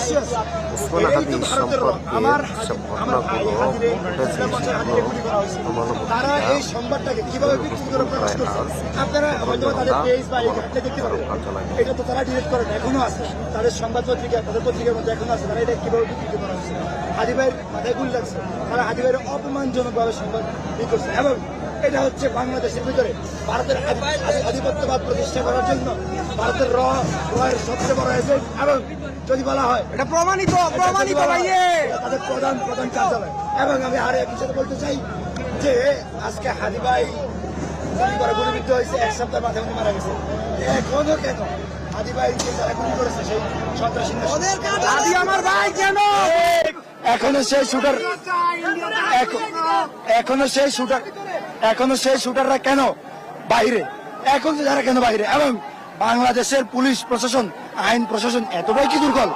ওসমান এই হাদি তো ভারতের সম্পর্কে ভাই ঘটনাগুলো ঘটেছে সেগুলো তাদের আছে। তাদের পত্রিকার মধ্যে এখনও আছে। তারা এটা কীভাবে বিকৃত করা ভাইয়ের মাথায় গুলি লাগছে। তারা হাদি ভাইয়ের অপমানজনকভাবে সংবাদ করছে। এবং এটা হচ্ছে বাংলাদেশের ভিতরে ভারতের আধি- আধি- আধিপত্যবাদ প্রতিষ্ঠা করার জন্য ভারতের র রয়ের সবচেয়ে বড় এজেন্ট এবং যদি বলা হয় এটা প্রমাণিত প্রমাণিত তাদের প্রধান প্রধান কার্যালয়। এবং আমি আরও এক সাথে বলতে চাই যে আজকে হাদি ভাই গুলি করে গুলিবিদ্ধ হয়েছে এক সপ্তাহ উনি মারা গেছে। এখনও কেন? হাদি যে যারা গুলি করেছে সেই সন্ত্রাসী আমার ভাই কেন? এখনও সেই শুটার এখনও সেই শুটার এখনও সেই শুটাররা কেন বাইরে? এখন যারা কেন বাইরে? এবং বাংলাদেশের পুলিশ প্রশাসন, আইন প্রশাসন এতটাই কি দুর্বল?